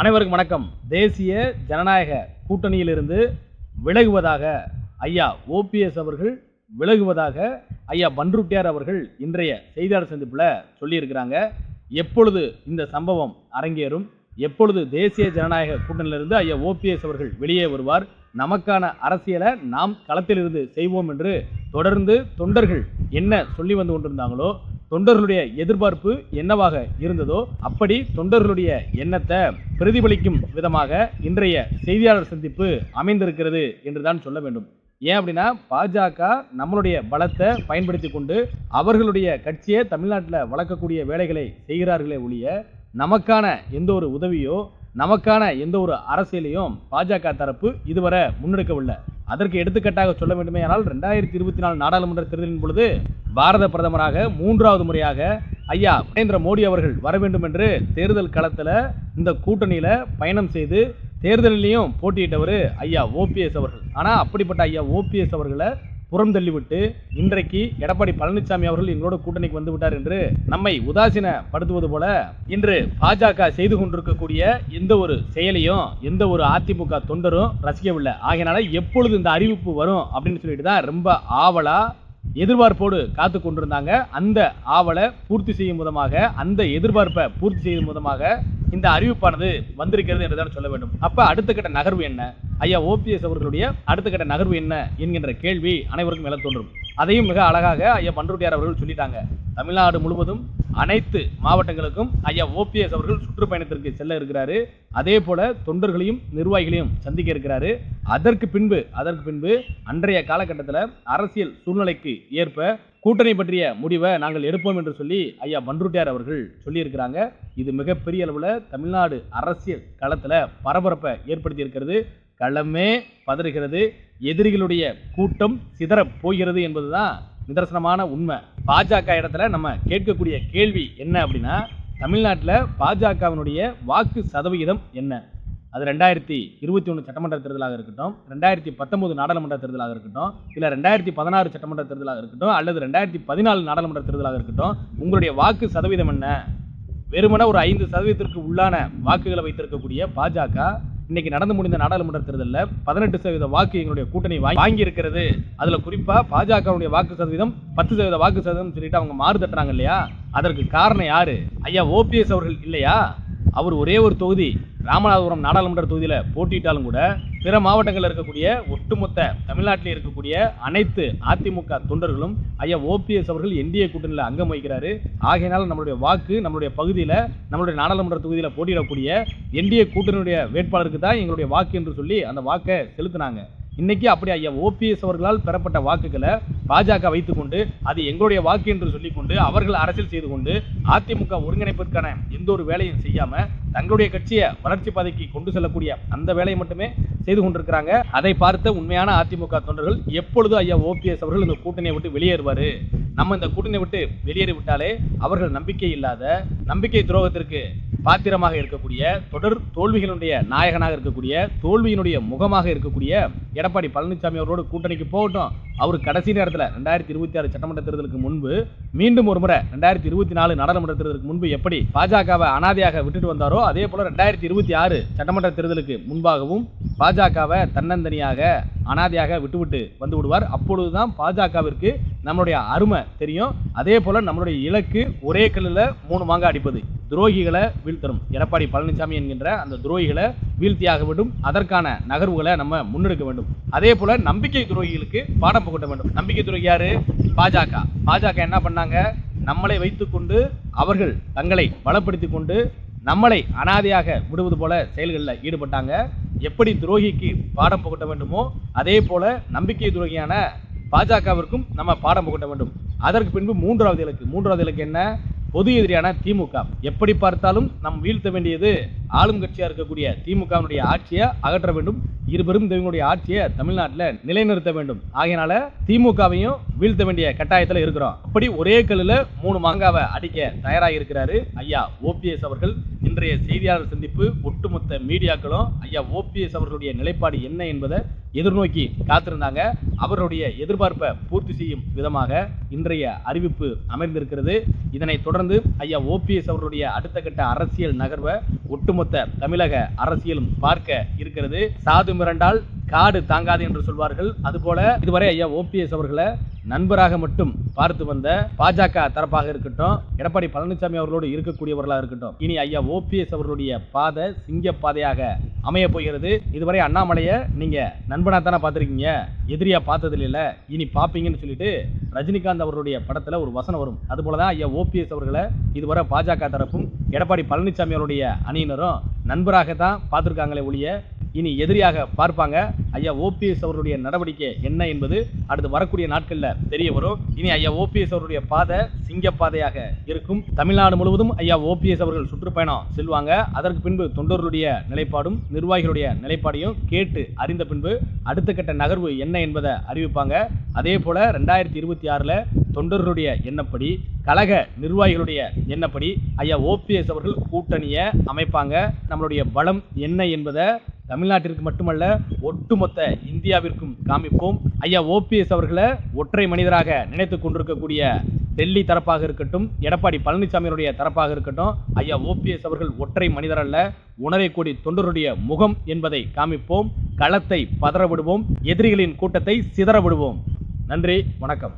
அனைவருக்கும் வணக்கம். தேசிய ஜனநாயக கூட்டணியிலிருந்து விலகுவதாக ஐயா ஓபிஎஸ் அவர்கள் விலகுவதாக ஐயா பன்ருட்டியார் அவர்கள் இன்றைய செய்தியாளர் சந்திப்பில் சொல்லியிருக்கிறாங்க. எப்பொழுது இந்த சம்பவம் அரங்கேறும்? எப்பொழுது தேசிய ஜனநாயக கூட்டணியிலிருந்து ஐயா ஓபிஎஸ் அவர்கள் வெளியே வருவார்? நமக்கான அரசியலை நாம் களத்திலிருந்து செய்வோம் என்று தொடர்ந்து தொண்டர்கள் என்ன சொல்லி வந்து கொண்டிருந்தாங்களோ தொண்டர்களுடைய எதிர்பார்ப்பு என்னவாக இருந்ததோ அப்படி தொண்டர்களுடைய எண்ணத்தை பிரதிபலிக்கும் விதமாக இன்றைய செய்தியாளர் சந்திப்பு அமைந்திருக்கிறது என்றுதான் சொல்ல வேண்டும். ஏன் அப்படின்னா பாஜக நம்மளுடைய பலத்தை பயன்படுத்தி கொண்டு அவர்களுடைய கட்சியை தமிழ்நாட்டில் வளர்க்கக்கூடிய வேலைகளை செய்கிறார்களே ஒழிய நமக்கான எந்த ஒரு உதவியோ நமக்கான எந்த ஒரு அரசியலையும் பாஜக தரப்பு இதுவரை முன்னெடுக்கவில்லை. அதற்கு எடுத்துக்காட்டாக சொல்ல வேண்டுமேயானால் ரெண்டாயிரத்தி இருபத்தி நாலு நாடாளுமன்ற தேர்தலின் பொழுது பாரத பிரதமராக மூன்றாவது முறையாக ஐயா நரேந்திர மோடி அவர்கள் வர வேண்டும் என்று தேர்தல் களத்தில் இந்த கூட்டணியில் பயணம் செய்து தேர்தலிலையும் போட்டியிட்டவர் ஐயா ஓபிஎஸ் அவர்கள். ஆனால் அப்படிப்பட்ட ஐயா ஓபிஎஸ் அவர்களை புறம் தள்ளிவிட்டு இன்றைக்கு எடப்பாடி பழனிசாமி அவர்கள் எங்களோட கூட்டணிக்கு வந்து விட்டார் என்று நம்மை உதாசீனப்படுத்துவது போல இன்று பாஜக செய்து கொண்டிருக்கக்கூடிய எந்த ஒரு செயலையும் எந்த ஒரு அதிமுக தொண்டரும் ரசிக்கவில்லை. ஆகையினால எப்பொழுது இந்த அறிவிப்பு வரும் அப்படின்னு சொல்லிட்டு தான் ரொம்ப ஆவலா எதிர்பார்ப்போடு காத்து கொண்டிருந்தாங்க. அந்த ஆவலை பூர்த்தி செய்யும் விதமாக அந்த எதிர்பார்ப்பை பூர்த்தி செய்யும் விதமாக இந்த அறிவிப்பானது வந்திருக்கிறது என்றுதான் சொல்ல வேண்டும். அப்போ அடுத்த கட்ட நகர்வு என்ன? ஐயா ஓபிஎஸ் அவர்களுடைய அடுத்த கட்ட நகர்வு என்ன என்கின்ற கேள்வி அனைவருக்கும் எழ தோன்றும். அதையும் மிக அழகாக ஐயா பன்ருட்டியார் அவர்கள் சொல்லிட்டாங்க. தமிழ்நாடு முழுவதும் அனைத்து மாவட்டங்களுக்கும் ஐயா ஓபிஎஸ் அவர்கள் சுற்றுப்பயணத்திற்கு செல்ல இருக்கிறாரு. அதே போல தொண்டர்களையும் நிர்வாகிகளையும் சந்திக்க இருக்கிறாரு. அதற்கு பின்பு அதற்கு பின்பு அன்றைய காலகட்டத்தில் அரசியல் சூழ்நிலைக்கு ஏற்ப கூட்டணி பற்றிய முடிவை நாங்கள் எடுப்போம் என்று சொல்லி ஐயா பன்ருட்டியார் அவர்கள் சொல்லியிருக்கிறாங்க. இது மிகப்பெரிய அளவில் தமிழ்நாடு அரசியல் களத்தில் பரபரப்பை ஏற்படுத்தியிருக்கிறது. களமே பதறுகிறது. எதிரிகளுடைய கூட்டம் சிதறப் போகிறது என்பது தான் நிதர்சனமான உண்மை. பாஜக இடத்துல நம்ம கேட்கக்கூடிய கேள்வி என்ன அப்படின்னா தமிழ்நாட்டில் பாஜகவினுடைய வாக்கு சதவிகிதம் என்ன? அது ரெண்டாயிரத்தி இருபத்தி ஒன்று சட்டமன்ற தேர்தலாக இருக்கட்டும் ரெண்டாயிரத்தி பத்தொன்பது நாடாளுமன்ற தேர்தலாக இருக்கட்டும் இல்லை ரெண்டாயிரத்தி பதினாறு சட்டமன்ற தேர்தலாக இருக்கட்டும் அல்லது ரெண்டாயிரத்தி பதினாலு நாடாளுமன்ற தேர்தலாக இருக்கட்டும் உங்களுடைய வாக்கு சதவீதம் என்ன? வெறுமனே ஒரு ஐந்து சதவீதத்திற்கு உள்ளான வாக்குகளை வைத்திருக்கக்கூடிய பாஜக இன்னைக்கு நடந்து முடிந்த நாடாளுமன்ற தேர்தலில் பதினெட்டு சதவீத வாக்கு எங்களுடைய கூட்டணி வாங்கி வாங்கி இருக்கிறது அதில் குறிப்பாக பாஜகவுடைய வாக்கு சதவீதம் பத்து சதவீத வாக்கு சதவீதம் சொல்லிட்டு அவங்க மாறு தட்டுறாங்க இல்லையா? அதற்கு காரணம் யாரு? ஐயா ஓபிஎஸ் அவர்கள் இல்லையா? அவர் ஒரே ஒரு தொகுதி ராமநாதபுரம் நாடாளுமன்ற தொகுதியில் போட்டியிட்டாலும் கூட பிற மாவட்டங்களில் இருக்கக்கூடிய ஒட்டுமொத்த தமிழ்நாட்டில் இருக்கக்கூடிய அனைத்து அதிமுக தொண்டர்களும் ஐயா ஓபிஎஸ் அவர்கள் என்டிஏ கூட்டணியில் அங்கம் வகிக்கிறாரு. ஆகையினால் நம்மளுடைய வாக்கு நம்மளுடைய பகுதியில் நம்மளுடைய நாடாளுமன்ற தொகுதியில் போட்டியிடக்கூடிய என்டிஏ கூட்டணியுடைய வேட்பாளருக்கு தான் எங்களுடைய வாக்கு என்று சொல்லி அந்த வாக்கை செலுத்தினாங்க. இன்னைக்கு அப்படி ஐயா ஓபிஎஸ் அவர்களால் பெறப்பட்ட வாக்குகளை பாஜக வைத்துக்கொண்டு அது எங்களுடைய வாக்கு என்று சொல்லிக்கொண்டு அவர்கள் அரசியல் செய்து கொண்டு அதிமுக ஒருங்கிணைப்பிற்கான எந்த ஒரு வேலையும் செய்யாம தங்களுடைய கட்சியை வளர்ச்சி பாதைக்கு கொண்டு செல்லக்கூடிய அந்த வேலையை மட்டுமே செய்து கொண்டிருக்கிறாங்க. அதை பார்த்த உண்மையான அதிமுக தொண்டர்கள் எப்பொழுது ஐயா ஓபிஎஸ் அவர்கள் இந்த கூட்டணியை விட்டு வெளியேறுவாரு? நம்ம இந்த கூட்டணியை விட்டு வெளியேறி விட்டாலே அவர்கள் நம்பிக்கை இல்லாத நம்பிக்கை துரோகத்திற்கு பாத்திரமாக இருக்கக்கூடிய தொடர் தோல்விகளுடைய நாயகனாக இருக்கக்கூடிய தோல்வியினுடைய முகமாக இருக்கக்கூடிய எடப்பாடி பழனிசாமி அவரோடு கூட்டணிக்கு போகட்டும். அவர் கடைசி நேரத்தில் ரெண்டாயிரத்தி இருபத்தி ஆறு சட்டமன்ற தேர்தலுக்கு முன்பு மீண்டும் ஒரு முறை ரெண்டாயிரத்தி இருபத்தி நாலு நாடாளுமன்ற தேர்தலுக்கு முன்பு எப்படி பாஜகவை அனாதையாக விட்டுட்டு வந்தாரோ அதே போல ரெண்டாயிரத்தி இருபத்தி ஆறு சட்டமன்ற தேர்தலுக்கு முன்பாகவும் பாஜகவை தன்னந்தனியாக அனாதையாக விட்டுவிட்டு வந்து விடுவார். அப்பொழுதுதான் பாஜகவிற்கு நம்மளுடைய அருமை தெரியும். அதே போல நம்மளுடைய இலக்கு ஒரே கல்லில் மூணு மாங்க அடிப்பது துரோகிகளை வீழ்த்தணும் எடப்பாடி பழனிசாமி என்கின்ற அந்த துரோகிகளை வீழ்த்தியாக வேண்டும் அதற்கான நகர்வுகளை நம்ம முன்னெடுக்க வேண்டும். அதே போல நம்பிக்கை துரோகிகளுக்கு பாடம் புகட்ட வேண்டும். நம்பிக்கை துரோகி யாரு? பாஜக. பாஜக என்ன பண்ணாங்க? நம்மளை வைத்துக்கொண்டு அவர்கள் தங்களை பலப்படுத்தி கொண்டு நம்மளை அனாதையாக விடுவது போல செயல்களில் ஈடுபட்டாங்க. எப்படி துரோகிக்கு பாடம் புகட்ட வேண்டுமோ அதே போல நம்பிக்கை துரோகியான பாஜகவிற்கும் நம்ம பாடம் புகட்ட வேண்டும். அதற்கு பின்பு மூன்றாவது இலக்கு. மூன்றாவது இலக்கு என்ன? பொது எதிரியான திமுக. எப்படி பார்த்தாலும் நம் வீழ்த்த வேண்டியது ஆளும் கட்சியாக இருக்கக்கூடிய திமுகவினுடைய ஆட்சியை அகற்ற வேண்டும். இருபெரும் தெய்வங்களுடைய ஆட்சியை தமிழ்நாட்டில் நிலைநிறுத்த வேண்டும். ஆகையினால திமுகவையும் வீழ்த்த வேண்டிய கட்டாயத்தில் இருக்கிறோம். அப்படி ஒரே கல்லில் மூணு மாங்காவை அடிக்க தயாராக இருக்கிறாரு ஐயா ஓபிஎஸ் அவர்கள். இன்றைய செய்தியாளர் சந்திப்பு ஒட்டுமொத்த மீடியாக்களும் ஐயா ஓபிஎஸ் அவர்களுடைய நிலைப்பாடு என்ன என்பதை எதிர்நோக்கி காத்திருந்தாங்க. அவருடைய எதிர்பார்ப்பை பூர்த்தி செய்யும் விதமாக இன்றைய அறிவிப்பு அமைந்திருக்கிறது. இதனைத் தொடர்ந்து ஐயா ஓபிஎஸ் அவருடைய அடுத்த கட்ட அரசியல் நகர்வை ஒட்டுமொத்த தமிழக அரசியலும் பார்க்க இருக்கிறது. சாது மிரண்டால் காடு தாங்காது என்று சொல்வார்கள். அதுபோல இதுவரை ஐயா ஓபிஎஸ் அவர்களை நண்பராக மட்டும் பார்த்து வந்த பாஜக தரப்பாக இருக்கட்டும் எடப்பாடி பழனிசாமி அவர்களோடு இருக்கக்கூடியவர்களாக இருக்கட்டும் இனி ஐயா ஓபிஎஸ் அவர்களுடைய பாதை சிங்க பாதையாக அமைய போகிறது. இதுவரை அண்ணாமலையை நீங்க நண்பனா தானே பார்த்துருக்கீங்க எதிரியா பார்த்ததில்ல இனி பார்ப்பீங்கன்னு சொல்லிட்டு ரஜினிகாந்த் அவருடைய படத்தில் ஒரு வசனம் வரும். அதுபோல தான் ஐயா ஓபிஎஸ் அவர்களை இதுவரை பாஜக தரப்பும் எடப்பாடி பழனிசாமி அவருடைய அணியினரும் நண்பராக தான் பார்த்துருக்காங்களே ஒழிய இனி எதிரியாக பார்ப்பாங்க. ஐயா ஓபிஎஸ் அவருடைய நடவடிக்கை என்ன என்பது அடுத்து வரக்கூடிய நாட்களில் தெரிய வரும். இனி ஐயா ஓபிஎஸ் அவருடைய பாதை சிங்க பாதையாக இருக்கும். தமிழ்நாடு முழுவதும் ஐயா ஓபிஎஸ் அவர்கள் சுற்றுப்பயணம் செல்வாங்க. அதற்கு பின்பு தொண்டர்களுடைய நிலைப்பாடும் நிர்வாகிகளுடைய நிலைப்பாடையும் கேட்டு அறிந்த பின்பு அடுத்த கட்ட நகர்வு என்ன என்பதை அறிவிப்பாங்க. அதே போல ரெண்டாயிரத்தி இருபத்தி ஆறில் தொண்டர்களுடைய எண்ணப்படி கழக நிர்வாகிகளுடைய எண்ணப்படி ஐயா ஓபிஎஸ் அவர்கள் கூட்டணியை அமைப்பாங்க. நம்மளுடைய பலம் என்ன என்பதை தமிழ்நாட்டிற்கு மட்டுமல்ல ஒட்டுமொத்த இந்தியாவிற்கும் காமிப்போம். ஐயா ஓபிஎஸ் அவர்களை ஒற்றை மனிதராக நினைத்து கொண்டிருக்கக்கூடிய டெல்லி தரப்பாக இருக்கட்டும் எடப்பாடி பழனிசாமியினுடைய தரப்பாக இருக்கட்டும் ஐயா ஓபிஎஸ் அவர்கள் ஒற்றை மனிதர் அல்ல உணரை கோடி தொண்டருடைய முகம் என்பதை காமிப்போம். களத்தை பதற விடுவோம் எதிரிகளின் கூட்டத்தை சிதற விடுவோம். நன்றி வணக்கம்.